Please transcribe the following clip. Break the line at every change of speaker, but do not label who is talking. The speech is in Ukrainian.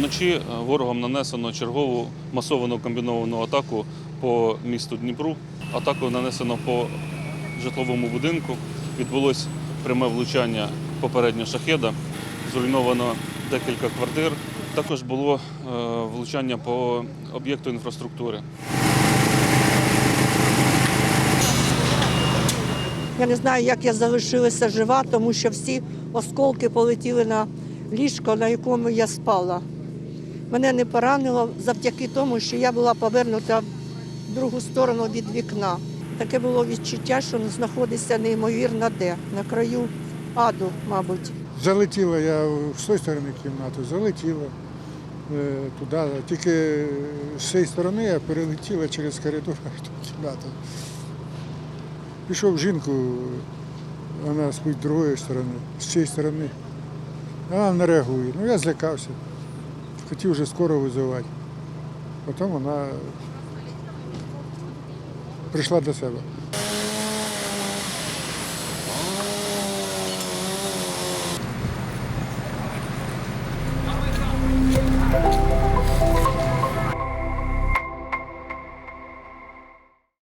вночі е, ворогом нанесено чергову масовану комбіновану атаку по місту Дніпру. Атаку нанесено по житловому будинку. Відбулось пряме влучання попередньо шахеда. Зруйновано декілька квартир. Також було е, влучання по об'єкту інфраструктури.
Я не знаю, як я залишилася жива, тому що всі осколки полетіли на ліжко, на якому я спала. Мене не поранило завдяки тому, що я була повернута в другу сторону від вікна. Таке було відчуття, що знаходиться неймовірно де, на краю аду, мабуть.
Залетіла я з тої сторони кімнату, залетіла е, туди. Тільки з цієї сторони я перелетіла через коридор в ту кімнату. Пішов жінку, вона з другої сторони, з цієї сторони. Вона не реагує. Ну я злякався. Хотів вже скоро визивати. Потім вона прийшла до себе.